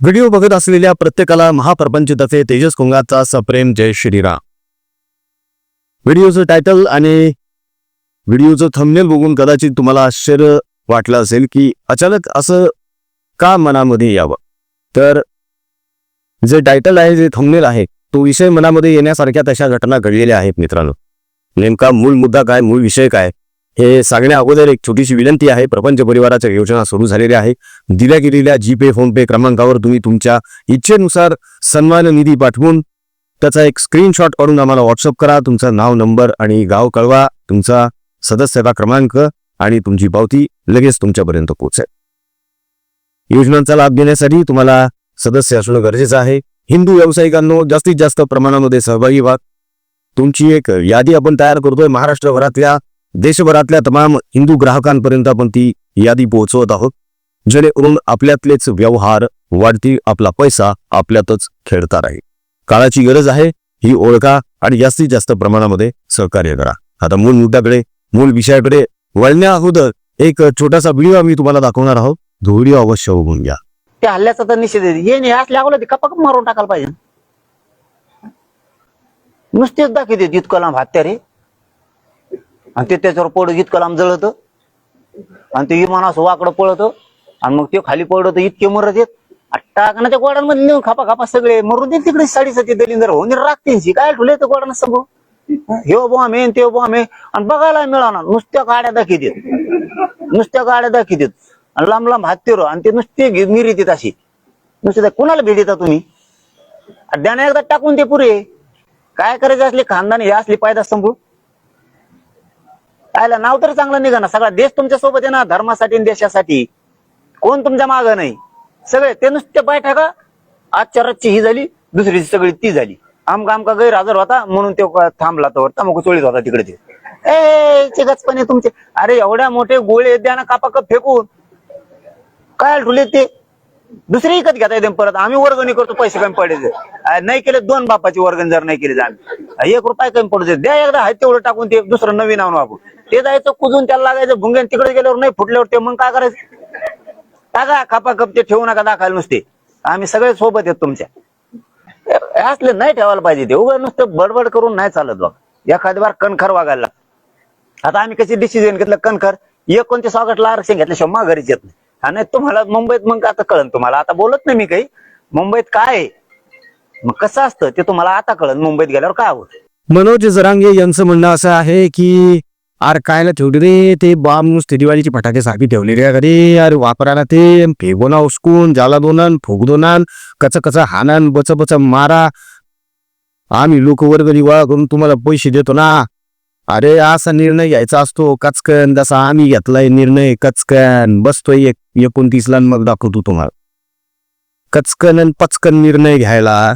Video बघत असलेल्या प्रत्येकाला महाप्रपंचतर्फे तेजस कुंगाचा सप्रेम जय श्रीराम. व्हिडिओचं टायटल आणि व्हिडिओचं थंबनेल बघून कदाचित तुम्हाला आश्चर्य वाटलं असेल की अचानक असं का मनामध्ये यावं? तर जे टायटल आहे जे थंबनेल आहे तो विषय मनामध्ये येण्यासारख्या तशा घटना घडलेल्या आहेत मित्रांनो. नेमका मूळ मुद्दा काय मूळ विषय काय? हे सांगण्या अगोदर एक छोटीशी विनंती आहे. प्रपंच परिवाराच्या योजना सुरू झालेल्या आहे. दिल्या गेलेल्या जीपे फोनपे क्रमांकावर तुम्ही तुमच्या इच्छेनुसार सन्मान निधी पाठवून त्याचा एक स्क्रीनशॉट काढून आम्हाला व्हॉट्सअप करा. तुमचं नाव नंबर आणि गाव कळवा. तुमचा सदस्यता क्रमांक आणि तुमची पावती लगेच तुमच्यापर्यंत पोहोचेल. योजनांचा लाभ घेण्यासाठी तुम्हाला सदस्य असणं गरजेचं आहे. हिंदू व्यावसायिकांनो जास्तीत जास्त प्रमाणामध्ये सहभागी व्हा. तुमची एक यादी आपण तयार करतोय. महाराष्ट्रभरातल्या देशभरातल्या तमाम हिंदू ग्राहकांपर्यंत आपण ती यादी पोहोचवत आहोत जेणेकरून आपल्यातलेच व्यवहार वाढती आपला पैसा आपल्यातच खेळता राहील. काळाची गरज आहे ही ओळखा आणि जास्तीत जास्त प्रमाणामध्ये सहकार्य करा. आता मूळ मुद्द्याकडे मूळ विषयाकडे वळण्या अगोदर एक छोटासा व्हिडिओ आम्ही तुम्हाला दाखवणार आहोत. तो व्हिडिओ अवश्य बघून घ्या. त्या हल्ल्याचा तर निषेध हे नाही अगोदर कपाक मारून टाकायला पाहिजे. नुसतेच दाखवते इतकं लांब हत्यारे. आणि ते त्याच्यावर पडत इतकं लांब जळत. आणि ते विमान असं वाकडं पळत. आणि मग ते खाली पडत इतके मरत येत टाकना त्या गोडांमध्ये नेऊन खापा खापा सगळे मरून दे तिकडे साडीसाठी दलिंदर होऊन राखते काय ठुले तर गोडानं सांगू? हे बॉम्ब आहे ते बॉम्ब आहे आणि बघायला मिळाला नुसत्या गाड्या दाखवतात नुसत्या गाड्या दाखवतात आणि लांब लांब हत्तीवर आणि ते नुसते देत अशी. नुसते कुणाला भेट देता तुम्ही द्याना एकदा टाकून ते पुरे. काय करायचे असले खानदान हे असली पायदा संभू कायला नाव तर चांगलं निघा ना सगळा देश तुमच्यासोबत आहे ना धर्मासाठी आणि देशासाठी. कोण तुमच्या माग नाही. सगळे ते नुसते पाय आजच्या रातची ही झाली दुसरी सगळी ती झाली. आमका आमका गैरहजर होता म्हणून तो थांबला तो मग चोळीत होता तिकडे ते ए चिगचपणे तुमचे. अरे एवढ्या मोठे गोळे द्या ना कापा कप फेकून. काय ठुले ते? दुसरी विकत घेता येते परत आम्ही वर्गणी करतो पैसे कमी पडायचे. नाही केले दोन बापाची वर्गणी जर नाही केली तर आम्ही. एक रुपये कमी पडू दे. द्या एकदा हाय तेवढं टाकून ते दुसरं नवीन आणून आपण. ते जायचं कुजून त्याला लागायचं भुंग्यान तिकडे गेल्यावर नाही फुटल्यावर ते मग काय करायचं? टाका खापा खप ते ठेवू नका दाखवायला नुसते. आम्ही सगळे सोबत आहेत तुमच्या. असले नाही ठेवायला पाहिजे ते. उभं नुसतं बडबड करून नाही चालत बघ. एखादी बार कणखर वागायला आता आम्ही कशी डिसिजन घेतलं? कणखर. एकोणतीस ऑगस्टला आरक्षण घेतल्याशिवाय माघारीच येत नाही. हा नाही तुम्हाला मुंबईत मग आता कळन तुम्हाला. आता बोलत नाही मी काही. मुंबईत काय मग कसं असतं? ते तुम्हाला आता कळन. मुंबईत गेल्यावर काय होत? मनोज जरांगे यांचं म्हणणं असं आहे की अरे कायला ठेवले रे ते बाम नुसते दिवाळीचे फटाके सारखी ठेवलेले रे अरे अरे वापरायला ते फेगोना उचकून जाला दोनान फुग दोनान कच कच हानान बच बच मारा. आम्ही लोक निवाळा करून तुम्हाला पैसे देतो ना. अरे असा निर्णय घ्यायचा असतो. कचकन जसा आम्ही घेतलाय निर्णय कचकन. बसतोय एक एकोणतीसला आणि मग दाखवतो तुम्हाला. कचकन आणि पचकन निर्णय घ्यायला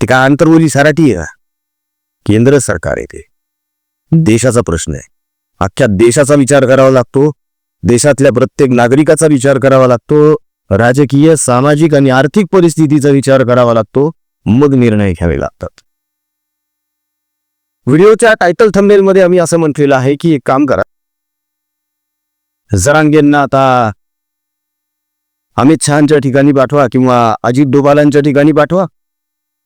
ते काय आंतरवली सराठी आहे केंद्र सरकार आहे ते. देशाचा प्रश्न आहे. अख्ख्या देशाचा विचार करावा लागतो. देशातल्या प्रत्येक नागरिकाचा विचार करावा लागतो. राजकीय सामाजिक आणि आर्थिक परिस्थितीचा विचार करावा लागतो. मग निर्णय घ्यावे लागतात. व्हिडिओच्या टायटल थंबनेलमध्ये आम्ही असं म्हटलेलं आहे की एक काम करा. जरांगेंना आता अमित शहाच्या ठिकाणी पाठवा किंवा अजित डोबालांच्या ठिकाणी पाठवा.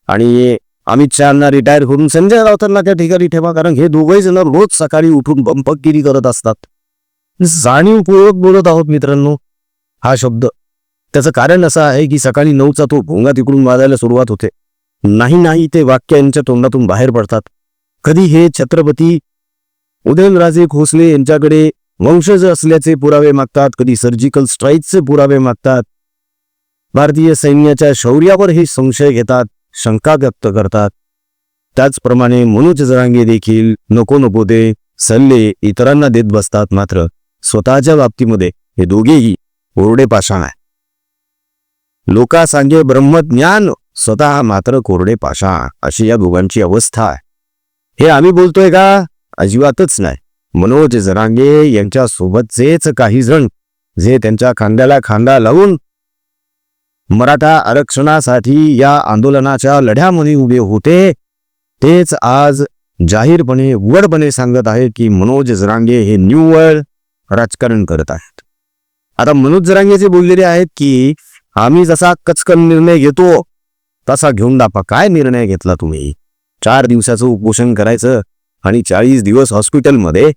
आणि अमित शहाना रिटायर करून संजय राऊतांना त्या ठिकाणी ठेवा कारण हे दोघही जण रोज सकाळी उठून बंपकगिरी करत असतात. जाणीवपूर्वक बोलत आहोत मित्रांनो हा शब्द. त्याचं कारण असं आहे की सकाळी नऊचा तो भोंगा तिकडून वाजायला सुरुवात होते. नाही नाही ते वाक्य यांच्या तोंडातून बाहेर पडतात. कधी हे छत्रपती उदयनराजे खोसले यांच्याकडे वंशज असल्याचे पुरावे मागतात कधी सर्जिकल स्ट्राईकचे पुरावे मागतात भारतीय सैन्याच्या शौर्यावर हे संशय घेतात शंका व्यक्त करतात. त्याचप्रमाणे मनोज जरांगे देखील नको नको ते सल्ले इतरांना देत बसतात मात्र स्वतःच्या बाबतीमध्ये हे दोघेही कोरडे पाषाण आहे लोका सांगे ब्रह्मज्ञान स्वतः मात्र कोरडे पाषाण अशी या दोघांची अवस्था आहे. हे आम्ही बोलतोय का? अजिबातच नाही. मनोज जरांगे यांच्या सोबतचेच काही जण जे त्यांच्या खांद्याला खांदा लावून मराठा आरक्षणासाठी या आंदोलनाच्या लढ्यामध्ये उभे होते तेच आज जाहीरपणे उघडपणे सांगत आहे की मनोज जरांगे हे निव्वळ राजकारण करत आहेत. आता मनोज जरांगे जे बोललेले आहेत की आम्ही जसा कचकन निर्णय घेतो तसा घेऊन दापा. काय निर्णय घेतला तुम्ही? चार दिवसाचं उपोषण करायचं आणि चाळीस दिवस हॉस्पिटलमध्ये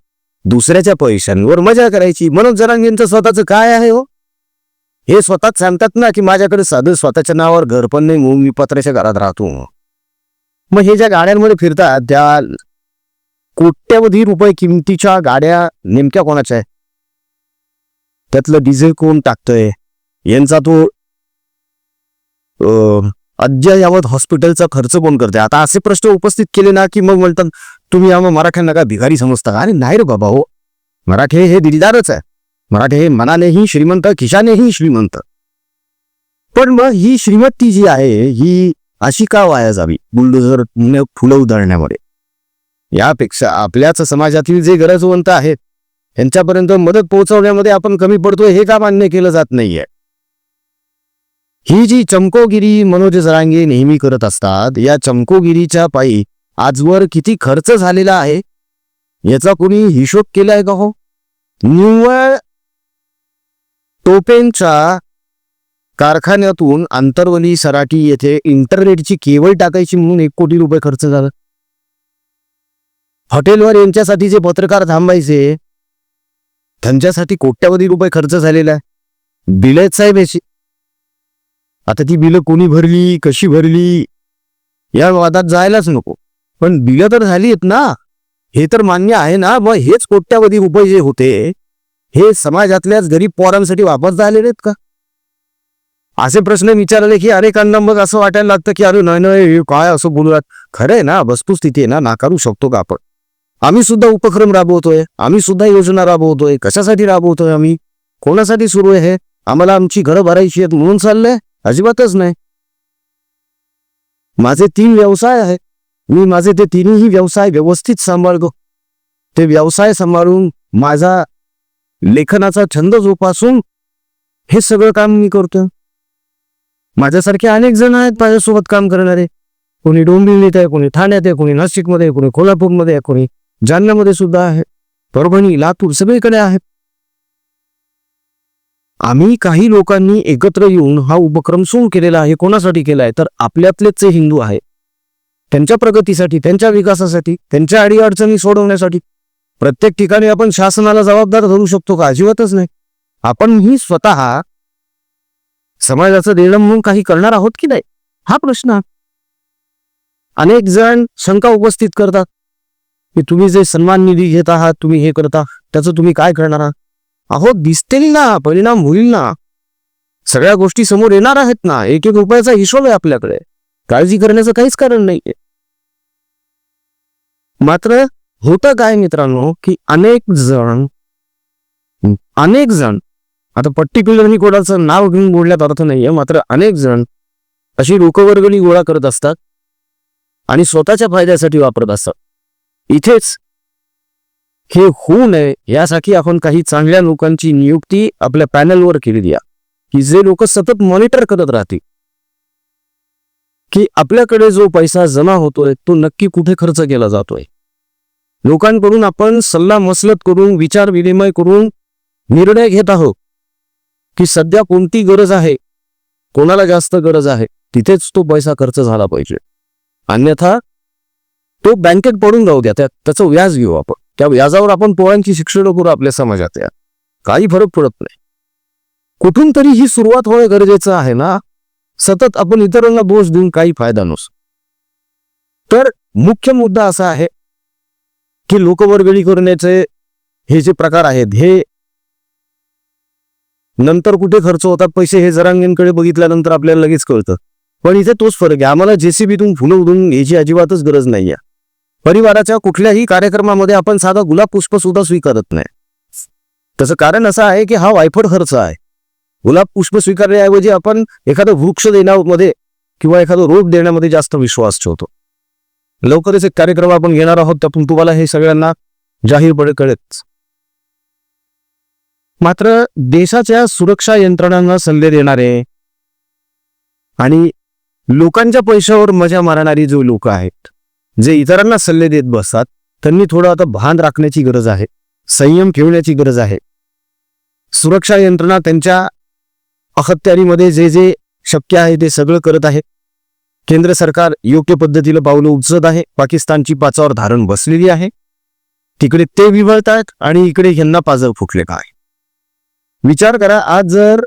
दुसऱ्याच्या पैशांवर मजा करायची. मनोज जरांगेंचं स्वतःचं काय आहे हो? हे स्वतःच सांगतात ना की माझ्याकडे साधं स्वतःच्या नावावर घर पण नाही म्हणून मी पत्र्याच्या घरात राहतो. मग हे ज्या गाड्यांमध्ये फिरतात त्या कोट्यवधी रुपये किमतीच्या गाड्या नेमक्या कोणाच्या आहे त्यातलं डिझेल कोण टाकतंय? यांचा तो अद्ययावत हॉस्पिटलचा खर्च कोण करते आता असे प्रश्न उपस्थित केले ना की मग म्हणतात तुम्ही आम्हा मराठ्यांना का भिकारी समजता का? अरे नाही रे बाबा हो. मराठे हे दिलदारच आहे. मराठे हे मनानेही श्रीमंत खिशानेही श्रीमंत. पण मग ही श्रीमंती जी आहे ही अशी का वाया जावी? बुलडोझर फुलं उधळण्यामध्ये. यापेक्षा आपल्याच समाजातील जे गरजवंत आहेत यांच्यापर्यंत मदत पोहोचवण्यामध्ये आपण कमी पडतोय हे का मान्य केलं जात नाहीये? ही जी चमकोगिरी मनोज जरांगे नेहमी करत असतात या चमकोगिरीच्या पायी आजवर किती खर्च झालेला आहे? याचा कोणी हिशोब केलाय का हो? निव्वळ टोपेंच्या कारखान्यातून आंतरवली सराटी येथे इंटरनेटची केवळ टाकायची म्हणून एक कोटी रुपये खर्च झाला. हॉटेलवर यांच्यासाठी जे पत्रकार थांबायचे त्यांच्यासाठी कोट्यावधी रुपये खर्च झालेला आहे. बिलेत साहेब याची आता ती बिलं कोणी भरली कशी भरली या वादात जायलाच नको. पण बिलं तर झाली आहेत ना. हे तर मान्य आहे ना. मग हेच कोट्यावधी रुपये जे होते हे समाजातल्याच गरीब पोरांसाठी वापस झालेले आहेत का? असे प्रश्न विचारले की अनेकांना मग असं वाटायला लागतं की अरे नाही नाही काय असं बोलूयात खरं आहे ना वस्तुस्थिती आहे ना नाकारू शकतो का आपण? आम्ही सुद्धा उपक्रम राबवतोय आम्ही सुद्धा योजना राबवतोय. कशासाठी राबवतोय आम्ही? कोणासाठी सुरू आहे आम्हाला आमची घरं भरायची आहेत म्हणून चाललंय? अजिबातच नाही. माझे तीन व्यवसाय आहेत. मी माझे ते तिन्ही व्यवसाय व्यवस्थित सांभाळतो. ते व्यवसाय सांभाळून माझा लेखनाचा छंद जोपासून हे सगळं काम मी करतो. माझ्यासारखे अनेक जण आहेत माझ्यासोबत काम करणारे. कोणी डोंबिवलीत आहे कोणी ठाण्यात आहे कोणी नाशिकमध्ये कोणी कोल्हापूरमध्ये आहे कोणी जालन्यामध्ये सुद्धा आहे. परभणी लातूर सगळीकडे आहे. आम्ही काही लोकांनी एकत्र येऊन हा उपक्रम सुरू केलेला आहे कोणासाठी केलाय? तर आपल्यातलेच जे हिंदू आहे त्यांच्या प्रगतीसाठी त्यांच्या विकासासाठी त्यांच्या अडीअडचणी सोडवण्यासाठी. प्रत्येक ठिकाणी आपण शासनाला जबाबदार धरू शकतो का? अजिबातच नाही. आपण ही स्वतः समाजाचं देणं म्हणून काही करणार आहोत की नाही? हा प्रश्न अनेक जण शंका उपस्थित करतात की तुम्ही जे सन्मान निधी घेत आहात तुम्ही हे करता त्याचं तुम्ही काय करणार आहात? अहो दिसतील ना परिणाम होईल ना. सगळ्या गोष्टी समोर येणार आहेत ना. एक एक रुपयाचा हिशोब आहे आपल्याकडे. काळजी करण्याचं काहीच कारण नाहीये. मात्र होतं काय मित्रांनो की अनेक जण अनेक जण आता पर्टिक्युलरली कोणाचं नाव घेऊन बोलण्यात अर्थ नाहीये मात्र अनेक जण अशी लोकवर्गणी गोळा करत असतात आणि स्वतःच्या फायद्यासाठी वापरत असतात. इथेच हे होऊ नये यासाठी आपण काही चांगल्या लोकांची नियुक्ती आपल्या पॅनलवर केलेली आहे की जे लोक सतत मॉनिटर करत राहतील. की आपल्याकडे जो पैसा जमा होतोय तो नक्की कुठे खर्च केला जातोय. लोकांकडून आपण सल्ला मसलत करून विचार विनिमय करून निर्णय घेत आहोत की सध्या कोणती गरज आहे कोणाला जास्त गरज आहे तिथेच तो पैसा खर्च झाला पाहिजे. अन्यथा तो बँकेत पडून जाऊ द्या त्या त्याचं व्याज घेऊ आपण. त्या व्याजावर आपण पोळ्यांची शिक्षण करू आपल्या समाजात या. काही फरक पडत नाही. कुठून तरी ही सुरुवात होणं गरजेचं आहे ना? सतत आपण इतरांना दोष देऊन काही फायदा नसतो. तर मुख्य मुद्दा असा आहे की लोकवर्गणी करण्याचे हे जे प्रकार आहेत हे नंतर कुठे खर्च होतात? पैसे हे जरांगेंकडे बघितल्यानंतर आपल्याला लगेच कळतं. पण इथे तोच फरक आहे. आम्हाला जेसीबीतून फुलं उडून याची अजिबातच गरज नाही आहे परिवाराच्या कुठल्याही कार्यक्रमामध्ये आपण साधा गुलाब पुष्प सुद्धा स्वीकारत नाही. त्याचं कारण असं आहे की हा वायफळ खर्च आहे. गुलाब पुष्प स्वीकारण्याऐवजी आपण एखादं वृक्ष देण्यामध्ये किंवा एखादं रोप देण्यामध्ये जास्त विश्वास ठेवतो. लवकरच एक कार्यक्रम आपण घेणार आहोत त्यातून तुम्हाला हे सगळ्यांना जाहीरपणे कळेल. मात्र देशाच्या सुरक्षा यंत्रणांना सल्ले देणारे आणि लोकांच्या पैशावर मजा मारणारी जो लोक आहेत जे इतरांना सल्ले देत बसतात त्यांनी थोडं आता भान राखण्याची गरज आहे संयम ठेवण्याची गरज आहे. सुरक्षा यंत्रणा त्यांच्या अखत्यारीमध्ये जे जे शक्य आहे ते सगळं करत आहे. केंद्र सरकार योग्य पद्धतीला पावलं उचलत आहे पाकिस्तानची पाचावर धारण बसलेली आहे. तिकडे ते विवळतायत आणि इकडे ह्यांना पाजर फुटले काय विचार करा आज जर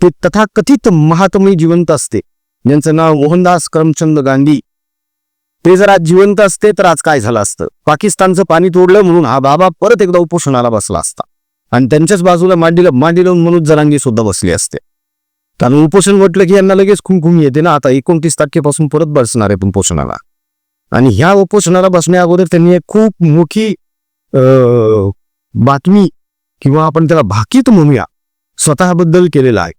ते तथाकथित महात्मे जिवंत असते ज्यांचं नाव मोहनदास करमचंद गांधी ते जर आज जिवंत असते तर आज काय झालं असतं? पाकिस्तानचं पाणी तोडलं म्हणून हा बाबा परत एकदा उपोषणाला बसला असता. आणि त्यांच्याच बाजूला मांडीला मांडी लावून मनोज जरांगी सुद्धा बसली असते. कारण उपोषण म्हटलं की यांना लगेच खुमखुम येते ना? आता एकोणतीस तारखेपासून परत बसणार आहे उपोषणाला. आणि ह्या उपोषणाला बसण्या अगोदर त्यांनी एक खूप मोठी बातमी किंवा आपण त्याला भाकीत म्हणूया स्वतःबद्दल केलेला आहे.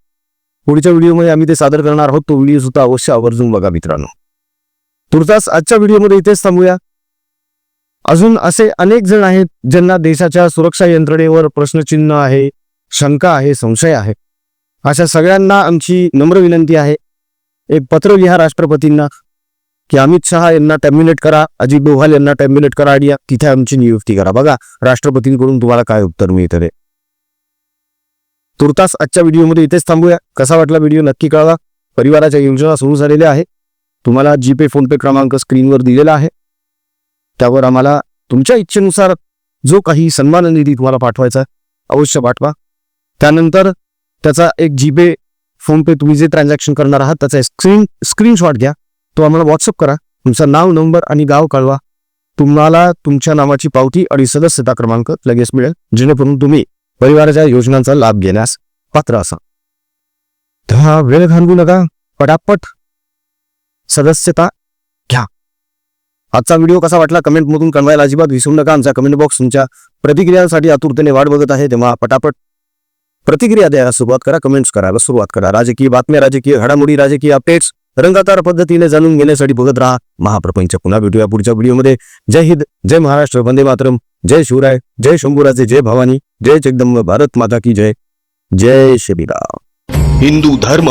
पुढच्या व्हिडिओमध्ये आम्ही ते सादर करणार आहोत. तो व्हिडिओ सुद्धा अवश्य आवर्जून बघा मित्रांनो. तुर्तास आजच्या व्हिडिओमध्ये इथेच थांबूया. अजून असे अनेक जण आहेत ज्यांना देशाच्या सुरक्षा यंत्रणेवर प्रश्नचिन्ह आहे शंका आहे संशय आहे. अशा सगळ्यांना आमची नम्र विनंती आहे. एक पत्र लिहा राष्ट्रपतींना की अमित शहा यांना टॅम्युनेट करा अजित डोभाल यांना टर्मिनेट करा आणि तिथे आमची नियुक्ती करा. बघा राष्ट्रपतींकडून तुम्हाला काय उत्तर मिळतं रे तुर्तास आजच्या व्हिडिओमध्ये इथेच थांबूया. कसा वाटला व्हिडिओ नक्की कळवा. परिवाराच्या योजना सुरू झालेल्या आहे तुम्हाला जीपे फोनपे क्रमांक स्क्रीनवर दिलेला आहे. त्यावर आम्हाला तुमच्या इच्छेनुसार जो काही सन्मान निधी तुम्हाला पाठवायचा अवश्य पाठवा. त्यानंतर त्याचा एक जीपे फोनपे तुम्ही जे ट्रान्झॅक्शन करणार आहात त्याचा स्क्रीन स्क्रीनशॉट घ्या. तो आम्हाला व्हॉट्सअप करा. तुमचं नाव नंबर आणि गाव कळवा. तुम्हाला तुमच्या नावाची पावती आणि सदस्यता क्रमांक लगेच मिळेल. जेणेकरून तुम्ही परिवाराच्या योजनांचा लाभ घेण्यास पात्र असा वेळ घालवू नका. पटापट सदस्यता घ्या. आजचा व्हिडिओ कसा वाटला कमेंट मधून कळवायला अजिबात विसरू नका. आमचा कमेंट बॉक्स तुमच्या प्रतिक्रियांसाठी आतुरतेने वाट बघत आहे. तेव्हा पटापट प्रतिक्रिया द्यायला सुरुवात करा कमेंट्स करायला सुरुवात करा. राजकीय बातम्या राजकीय घडामोडी राजकीय अपडेट्स रंगातार पद्धतीने जाणून घेण्यासाठी बघत राहा. महाप्रपंच पुन्हा भेटूया पुढच्या व्हिडिओमध्ये. जय हिंद जय महाराष्ट्र वंदे मातरम. जय शिवराय जय शंभूराजे जय भवानी जय जगदंब भारत माता की जय. जय श्रीराम हिंदू धर्म